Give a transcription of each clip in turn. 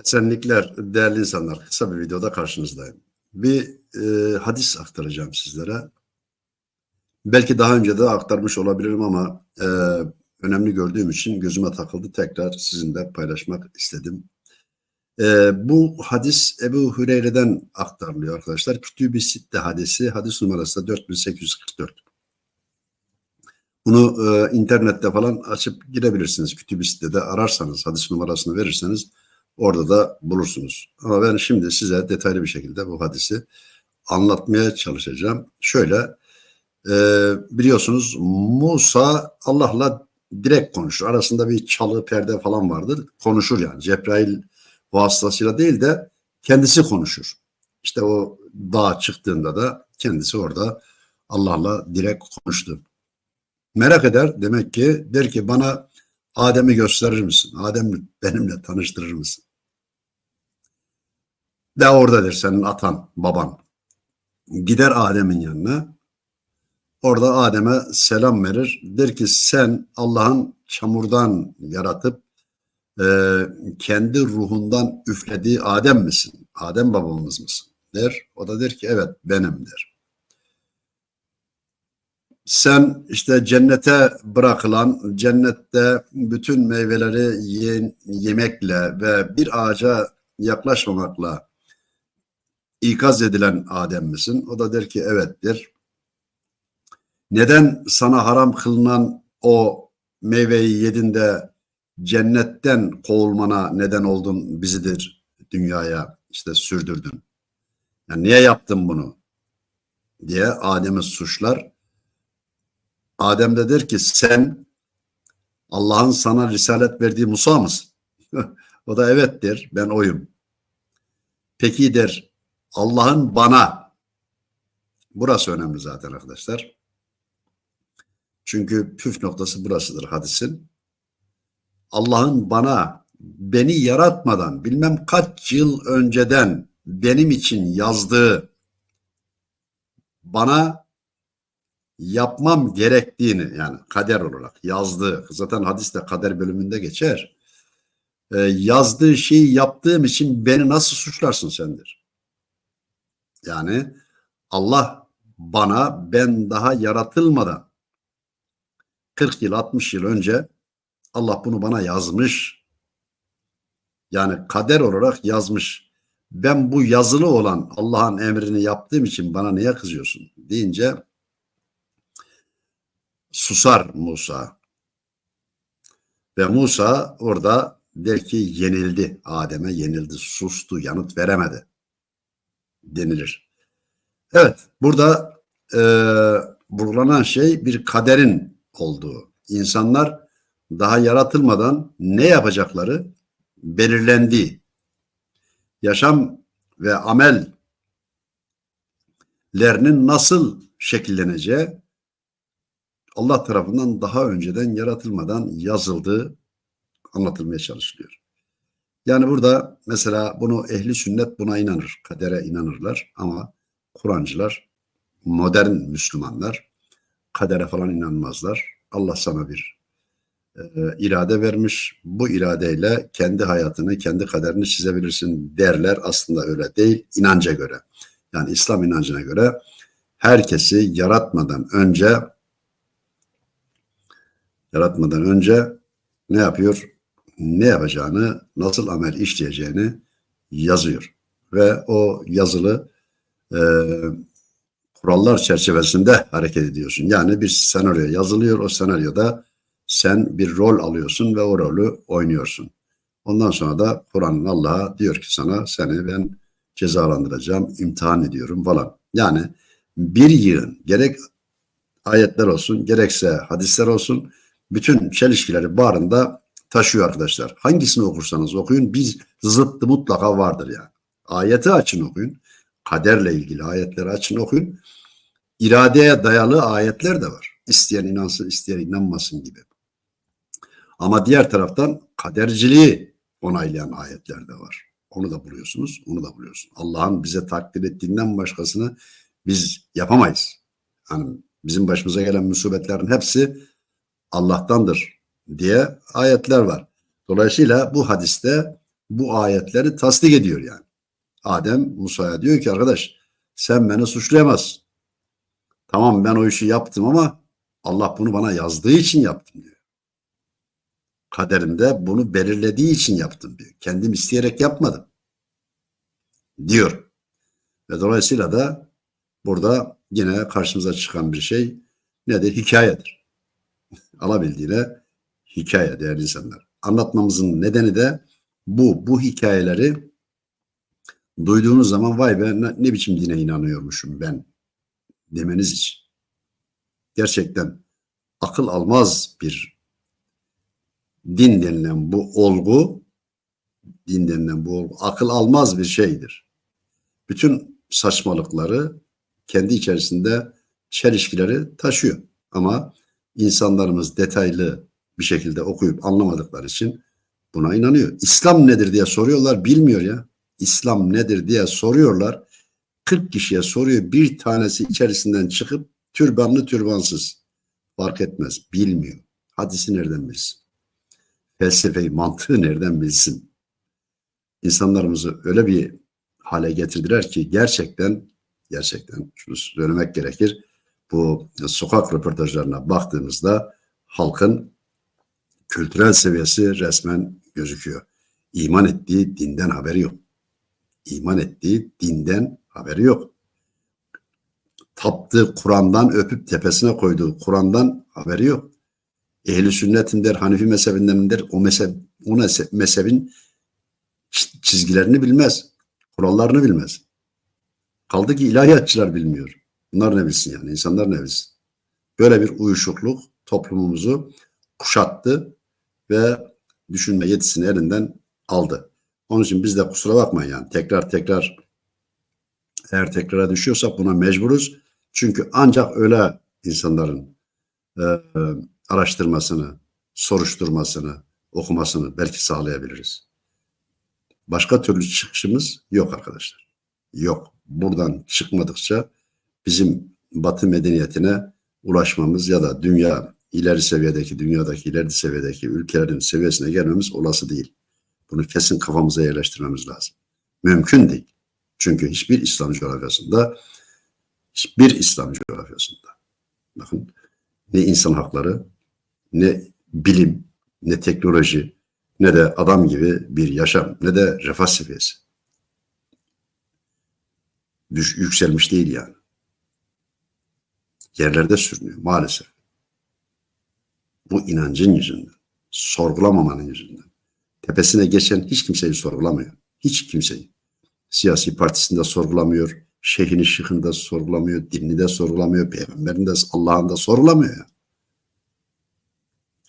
Esenlikler değerli insanlar. Kısa bir videoda karşınızdayım. Bir e, hadis aktaracağım sizlere. Belki daha önce de aktarmış olabilirim ama e, önemli gördüğüm için gözüme takıldı. Tekrar sizinle paylaşmak istedim. E, bu hadis Ebu Hüreyre'den aktarılıyor arkadaşlar. Kütüb-i Sitte hadisi. Hadis numarası da 4844. Bunu e, internette falan açıp girebilirsiniz. Kütüb-i Sitte'de ararsanız, hadis numarasını verirseniz Orada da bulursunuz. Ama ben şimdi size detaylı bir şekilde bu hadisi anlatmaya çalışacağım. Şöyle e, biliyorsunuz Musa Allah'la direkt konuşur. Arasında bir çalı perde falan vardır. Konuşur yani. Cebrail vasıtasıyla değil de kendisi konuşur. İşte o dağa çıktığında da kendisi orada Allah'la direkt konuştu. Merak eder demek ki der ki bana Adem'i gösterir misin? Adem benimle tanıştırır mısın? De oradadır senin atan, baban. Gider Adem'in yanına. Orada Adem'e selam verir. Der ki sen Allah'ın çamurdan yaratıp e, kendi ruhundan üflediği Adem misin? Adem babamız mısın? Der. O da der ki evet benim der sen işte cennete bırakılan, cennette bütün meyveleri ye, yemekle ve bir ağaca yaklaşmamakla ikaz edilen Adem misin? O da der ki evettir. Neden sana haram kılınan o meyveyi yedin de cennetten kovulmana neden oldun bizidir dünyaya işte sürdürdün. Yani niye yaptın bunu? diye Adem'i suçlar. Adem de der ki sen Allah'ın sana risalet verdiği Musa mısın? o da evet ben oyum. Peki der Allah'ın bana burası önemli zaten arkadaşlar. Çünkü püf noktası burasıdır hadisin. Allah'ın bana beni yaratmadan bilmem kaç yıl önceden benim için yazdığı bana yapmam gerektiğini yani kader olarak yazdığı zaten hadiste kader bölümünde geçer. Ee, yazdığı şeyi yaptığım için beni nasıl suçlarsın sendir? Yani Allah bana ben daha yaratılmadan 40 yıl 60 yıl önce Allah bunu bana yazmış. Yani kader olarak yazmış. Ben bu yazılı olan Allah'ın emrini yaptığım için bana niye kızıyorsun deyince susar Musa. Ve Musa orada der ki yenildi. Adem'e yenildi, sustu, yanıt veremedi denilir. Evet, burada e, vurgulanan şey bir kaderin olduğu. İnsanlar daha yaratılmadan ne yapacakları belirlendiği. Yaşam ve amellerinin nasıl şekilleneceği Allah tarafından daha önceden yaratılmadan yazıldığı anlatılmaya çalışılıyor. Yani burada mesela bunu ehli sünnet buna inanır, kadere inanırlar ama Kur'ancılar, modern Müslümanlar kadere falan inanmazlar. Allah sana bir e, irade vermiş. Bu iradeyle kendi hayatını, kendi kaderini çizebilirsin derler. Aslında öyle değil, inanca göre. Yani İslam inancına göre herkesi yaratmadan önce yaratmadan önce ne yapıyor? Ne yapacağını, nasıl amel işleyeceğini yazıyor. Ve o yazılı e, kurallar çerçevesinde hareket ediyorsun. Yani bir senaryo yazılıyor. O senaryoda sen bir rol alıyorsun ve o rolü oynuyorsun. Ondan sonra da Kur'an'ın Allah'a diyor ki sana seni ben cezalandıracağım, imtihan ediyorum falan. Yani bir yığın gerek ayetler olsun gerekse hadisler olsun bütün çelişkileri barında taşıyor arkadaşlar. Hangisini okursanız okuyun bir zıttı mutlaka vardır yani. Ayeti açın okuyun. Kaderle ilgili ayetleri açın okuyun. İradeye dayalı ayetler de var. İsteyen inansın, isteyen inanmasın gibi. Ama diğer taraftan kaderciliği onaylayan ayetler de var. Onu da buluyorsunuz, onu da buluyorsun. Allah'ın bize takdir ettiğinden başkasını biz yapamayız. Yani bizim başımıza gelen musibetlerin hepsi Allah'tandır diye ayetler var. Dolayısıyla bu hadiste bu ayetleri tasdik ediyor yani. Adem Musa'ya diyor ki arkadaş sen beni suçlayamazsın. Tamam ben o işi yaptım ama Allah bunu bana yazdığı için yaptım diyor. Kaderimde bunu belirlediği için yaptım diyor. Kendim isteyerek yapmadım. Diyor. Ve dolayısıyla da burada yine karşımıza çıkan bir şey nedir? Hikayedir. Alabildiğine hikaye değerli insanlar. Anlatmamızın nedeni de bu. Bu hikayeleri duyduğunuz zaman vay be ne, ne biçim dine inanıyormuşum ben demeniz için. Gerçekten akıl almaz bir din denilen bu olgu din denilen bu olgu akıl almaz bir şeydir. Bütün saçmalıkları kendi içerisinde çelişkileri taşıyor. Ama insanlarımız detaylı bir şekilde okuyup anlamadıkları için buna inanıyor. İslam nedir diye soruyorlar bilmiyor ya. İslam nedir diye soruyorlar. 40 kişiye soruyor bir tanesi içerisinden çıkıp türbanlı türbansız fark etmez bilmiyor. Hadisi nereden bilsin? Felsefeyi mantığı nereden bilsin? İnsanlarımızı öyle bir hale getirdiler ki gerçekten gerçekten şunu söylemek gerekir. Bu sokak röportajlarına baktığımızda halkın kültürel seviyesi resmen gözüküyor. İman ettiği dinden haberi yok. İman ettiği dinden haberi yok. Taptığı Kur'an'dan öpüp tepesine koyduğu Kur'an'dan haberi yok. Ehli sünnetindir, Hanifi mezhebindendir. O mezhep, o mezhebin çizgilerini bilmez. Kurallarını bilmez. Kaldı ki ilahiyatçılar bilmiyor. Bunlar ne bilsin yani? İnsanlar ne bilsin? Böyle bir uyuşukluk toplumumuzu kuşattı ve düşünme yetisini elinden aldı. Onun için biz de kusura bakmayın yani tekrar tekrar eğer tekrara düşüyorsak buna mecburuz. Çünkü ancak öyle insanların e, araştırmasını, soruşturmasını, okumasını belki sağlayabiliriz. Başka türlü çıkışımız yok arkadaşlar. Yok. Buradan çıkmadıkça bizim batı medeniyetine ulaşmamız ya da dünya ileri seviyedeki, dünyadaki ileri seviyedeki ülkelerin seviyesine gelmemiz olası değil. Bunu kesin kafamıza yerleştirmemiz lazım. Mümkün değil. Çünkü hiçbir İslam coğrafyasında hiçbir İslam coğrafyasında bakın ne insan hakları ne bilim ne teknoloji ne de adam gibi bir yaşam ne de refah seviyesi düş, yükselmiş değil yani. Yerlerde sürünüyor maalesef. Bu inancın yüzünden, sorgulamamanın yüzünden. Tepesine geçen hiç kimseyi sorgulamıyor. Hiç kimseyi. Siyasi partisinde sorgulamıyor, şeyhini şıkında sorgulamıyor, dinini de sorgulamıyor, peygamberini de Allah'ın da sorgulamıyor.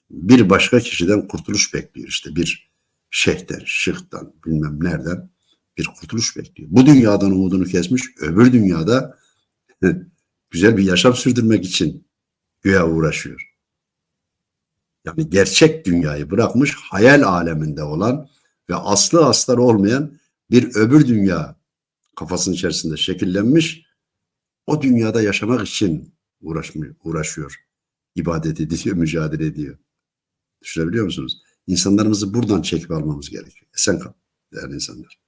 Bir başka kişiden kurtuluş bekliyor işte bir şeyhten, şıktan, bilmem nereden bir kurtuluş bekliyor. Bu dünyadan umudunu kesmiş, öbür dünyada güzel bir yaşam sürdürmek için güya uğraşıyor. Yani gerçek dünyayı bırakmış, hayal aleminde olan ve aslı astar olmayan bir öbür dünya kafasının içerisinde şekillenmiş. O dünyada yaşamak için uğraşmıyor, uğraşıyor. İbadet ediyor, mücadele ediyor. Düşünebiliyor musunuz? İnsanlarımızı buradan çekip almamız gerekiyor. Esen kal değerli insanlar.